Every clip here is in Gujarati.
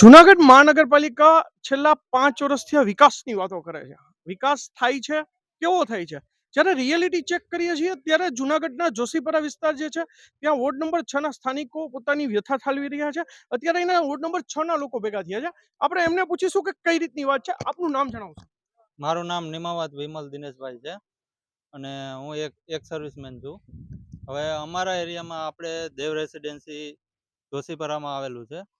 જુનાગઢ મહાનગરપાલિકા છેલ્લા પાંચ વર્ષથી વિકાસની વાતો કરે છે. વિકાસ થાય છે, કેવો થાય છે? જ્યારે રિયાલિટી ચેક કરીએ છીએ, ત્યારે જુનાગઢના જોશીપરા વિસ્તાર જે છે, ત્યાં વોર્ડ નંબર છ ના સ્થાનિકો પોતાની વ્યથા ઠાલવી રહ્યા છે. અત્યારે એના વોર્ડ નંબર છ ના લોકો ભેગા થયા છે. આપણે એમને પૂછીશું કે કઈ રીતની વાત છે? આપનું નામ જણાવશો. મારું નામ નિમાવત વિમલ દિનેશભાઈ છે અને હું એક એક સર્વિસમેન છું. હવે અમારા એરિયામાં આપણે દેવ રેસિડેન્સી જોશીપરામાં આવેલું છે.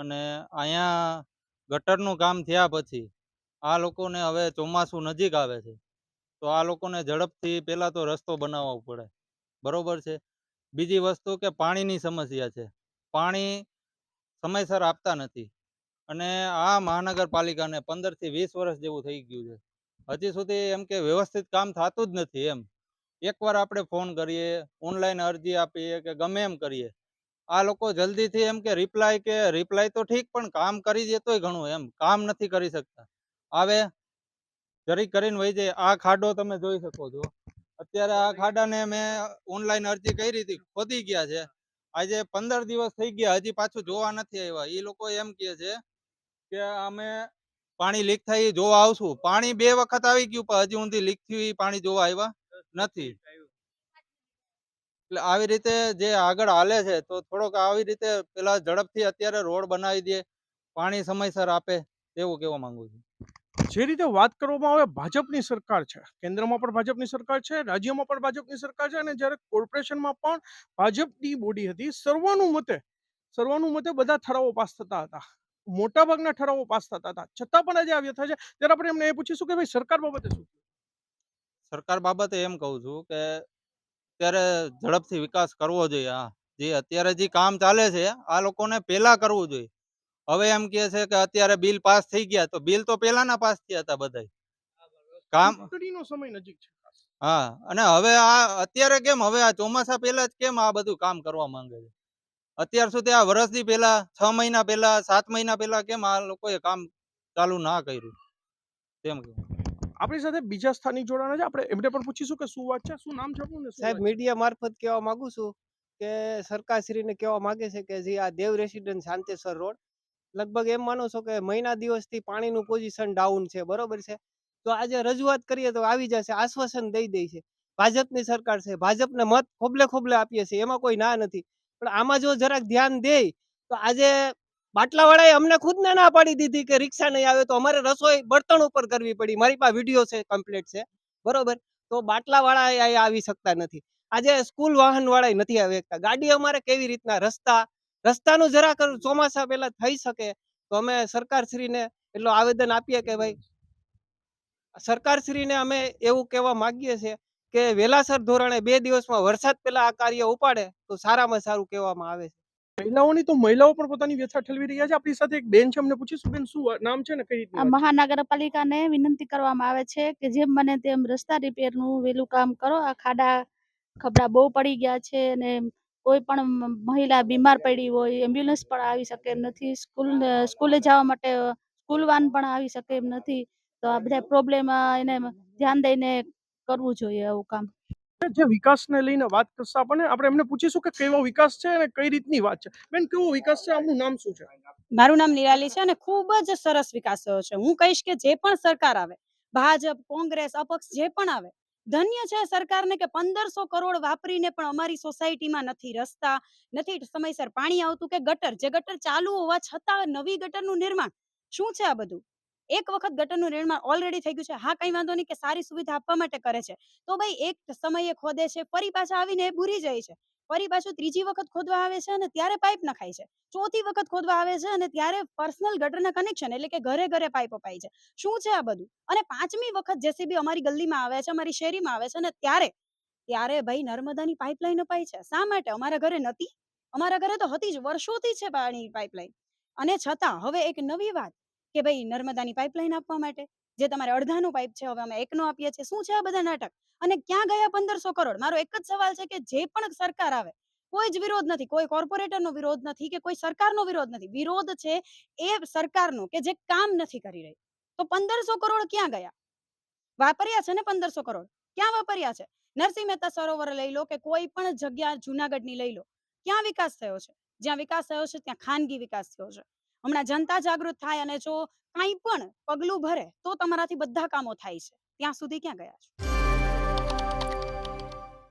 અને અહીંયા ગટરનું કામ થયા પછી આ લોકોને હવે ચોમાસું નજીક આવે છે. તો આ લોકોને ઝડપથી પહેલાં તો રસ્તો બનાવવો પડે. બરોબર છે? બીજી વસ્તુ કે પાણીની સમસ્યા છે. પાણી સમયસર આપતા નથી. અને આ મહાનગરપાલિકાને પંદરથી વીસ વર્ષ જેવું થઈ ગયું છે. હજી સુધી એમ કે વ્યવસ્થિત કામ થતું જ નથી એમ. એકવાર આપણે ફોન કરીએ, ઓનલાઈન અરજી આપીએ કે ગમે એમ કરીએ આ લોકો જલ્દીથી એમ કે રિપ્લાય કે રિપ્લાય તો ઠીક, પણ કામ કરી દેતોય ઘણું એમ. કામ નથી કરી શકતા. આવે જરીક કરીને વહી જાય. આ ખાડો તમે જોઈ શકો છો. અત્યારે આ ખાડાને મેં ઓનલાઈન અરજી કરી હતી. ખોદી ગયા છે. આજે પંદર દિવસ થઈ ગયા. હજી પાછું જોવા નથી આવ્યા. એ લોકો એમ કહે છે કે અમે પાણી લીક થાય જોવા આવશું. પાણી બે વખત આવી ગયું, પણ હજી સુધી લીક થયું પાણી જોવા આવ્યા નથી. એટલે આવી રીતે જે આગળ હાલે છે તો થોડોક આવી રીતે પેલા ઝડપથી અત્યારે રોડ બનાવી દે પાણી સમયસર આપે એવું કહેવા માંગુ છું. જે રીતે વાત કરવામાં આવે ભાજપની સરકાર છે. કેન્દ્રમાં પણ ભાજપની સરકાર છે રાજ્યમાં પણ ભાજપની સરકાર છે અને જ્યારે કોર્પોરેશનમાં પણ ભાજપની બોડી હતી સર્વાનુમતે સર્વાનુમતે બધા ઠરાવો પાસ થતા હતા. મોટાભાગના ઠરાવો પાસ થતા હતા. છતાં પણ આજે આ વ્યથા છે. ત્યારે આપણે એમને એ પૂછીશું કે ભાઈ સરકાર બાબતે શું? સરકાર બાબતે એમ કહું છું કે અત્યારે ઝડપથી વિકાસ કરવો જોઈએ હા. જે અત્યારે જે કામ ચાલે છે આ લોકોને પહેલા કરવું જોઈએ. હવે એમ કે છે કે અત્યારે બિલ પાસ થઈ ગયા તો બિલ તો પહેલાના પાસ થયા હતા બધા કામ સમય નજીક છે હા અને હવે આ અત્યારે કેમ હવે આ ચોમાસા પહેલા જ કેમ આ બધું કામ કરવા માંગે છે? અત્યાર સુધી આ વર્ષથી પહેલા છ મહિના પહેલા સાત મહિના પહેલા કેમ આ લોકોએ કામ ચાલુ ના કર્યું? તેમ કહું. આપણી સાથે બીજા સ્થાનિક જોડાણા છે. આપણે એમને પણ પૂછીશું કે શું વાત છે શું નામ છે આપનું સાહેબ? મીડિયા મારફત કહેવા માંગુ છું કે સરકારશ્રીને કહેવા માંગે છે કે જે આ દેવ રેસિડેન્ટ શાંતેશ્વર રોડ. લગભગ એમ માનો છો કે મહિના દિવસથી પાણીનું પોઝિશન ડાઉન છે બરોબર છે? તો આજે રજૂઆત કરીએ તો આવી જશે આશ્વાસન દઈ દે છે. ભાજપની સરકાર છે ભાજપને મત ખોબલે ખોબલે આપીએ છીએ એમાં કોઈ ના નથી. પણ આમાં જો જરાક ધ્યાન દે તો આજે બાટલાવાળાએ અમને ખુદને ના પાડી દીધી કે રિક્ષા નહીં આવે તો અમારે રસોઈ બળતણ ઉપર કરવી પડી. મારી પાસે વીડિયો છે કમ્પ્લીટ છે. બરોબર? તો બાટલાવાળા અહીંયા આવી શકતા નથી. આજે સ્કૂલ વાહન વાળા નથી આવી શકતા ગાડી અમારે કેવી રીતના? રસ્તા, રસ્તાનું જરાક ચોમાસા પહેલા થઈ શકે. તો અમે સરકારશ્રીને એટલું આવેદન આપીએ કે ભાઈ, સરકારશ્રીને અમે એવું કહેવા માંગીએ છીએ કે વેલાસર ધોરણે બે દિવસમાં વરસાદ પહેલા આ કાર્ય ઉપાડે તો સારામાં સારું કહેવામાં આવે છે. મહિલાઓની તો મહિલાઓ પણ પોતાની વ્યથા ઠલવી રહ્યા છે. આપણી સાથે એક બેન છે અમને પૂછીશું. બેન શું નામ છે ને કઈ છે? મહાનગરપાલિકાને વિનંતી કરવામાં આવે છે કે જેમ બને તેમ રસ્તા રિપેરનું વહેલું કામ કરો. આ ખાડા ખબડા બહુ પડી ગયા છે અને કોઈ પણ મહિલા બીમાર પડી હોય એમ્બ્યુલન્સ પણ આવી શકે એમ નથી. સ્કૂલ સ્કૂલે જવા માટે સ્કૂલ વાન પણ આવી શકે એમ નથી. તો આ બધા પ્રોબ્લેમ એને ધ્યાન દઈને કરવું જોઈએ આવું કામ. જે વિકાસને લઈને વાત કરશે આપણને, આપણે એમને પૂછીશું કે કેવો વિકાસ છે અને કઈ રીતની વાત છે. બેન, કેવો વિકાસ છે? આપનું નામ શું છે? મારું નામ નિરાલી છે અને ખૂબ જ સરસ વિકાસ થયો છે. હું કહીશ કે જે પણ સરકાર આવે, ભાજપ, કોંગ્રેસ, અપક્ષ, જે પણ આવે, ધન્ય છે સરકારને કે પંદરસો કરોડ વાપરીને પણ અમારી સોસાયટીમાં નથી રસ્તા, નથી સમયસર પાણી આવતું કે ગટર. જે ગટર ચાલુ હોવા છતાં નવી ગટરનું નિર્માણ. શું છે આ બધું? એક વખત ગટરનું નિર્માણ ઓલરેડી થઈ ગયું છે. હા, કઈ વાંધો નહીં કે સારી સુવિધા આપવા માટે કરે છે. તો ભાઈ, એક સમયે ખોદે છે, ફરી પાછા આવીને એ ભૂરી જાય છે. ફરી પાછું ત્રીજી વખત ખોદવા આવે છે અને ત્યારે પાઇપ નખાય છે. ચોથી વખત ખોદવા આવે છે અને ત્યારે પર્સનલ ગટરના કનેક્શન એટલે કે ઘરે ઘરે પાઇપ અપાય છે. શું છે આ બધું? અને પાંચમી વખત જેસીબી અમારી ગલીમાં આવે છે, અમારી શેરીમાં આવે છે અને ત્યારે ત્યારે ભાઈ નર્મદાની પાઇપલાઇન અપાય છે. શા માટે? અમારા ઘરે નથી. અમારા ઘરે તો હતી જ, વર્ષોથી છે પાણી પાઇપલાઇન. અને છતાં, હવે એક નવી વાત. કે ભાઈ નર્મદાની પાઇપલાઇન આપવા માટે? જે તમારે અડધાનો પાઇપ છે, હવે અમે એકનો આપીએ છીએ. શું છે આ બધા નાટક? અને ક્યાં ગયા પંદરસો કરોડ? મારો એક જ સવાલ છે કે જે પણ સરકાર આવે, કોઈ જ વિરોધ નથી, કોઈ કોર્પોરેટરનો વિરોધ નથી કે કોઈ સરકારનો વિરોધ નથી. વિરોધ છે એ સરકારનો કે જે કામ નથી કરી રહી. તો પંદરસો કરોડ ક્યાં ગયા? વાપર્યા છે ને પંદરસો કરોડ? ક્યાં વાપર્યા છે? નરસિંહ મહેતા સરોવર લઈ લો કે કોઈ પણ જગ્યા જુનાગઢની લઈ લો. ક્યાં વિકાસ થયો છે? જ્યાં વિકાસ થયો છે, ત્યાં ખાનગી વિકાસ થયો છે. હમણાં જનતા જાગૃત થાય અને જો કાંઈ પણ પગલું ભરે, તો તમારાથી બધા કામો થાય છે. ત્યાં સુધી ક્યાં ગયા છો?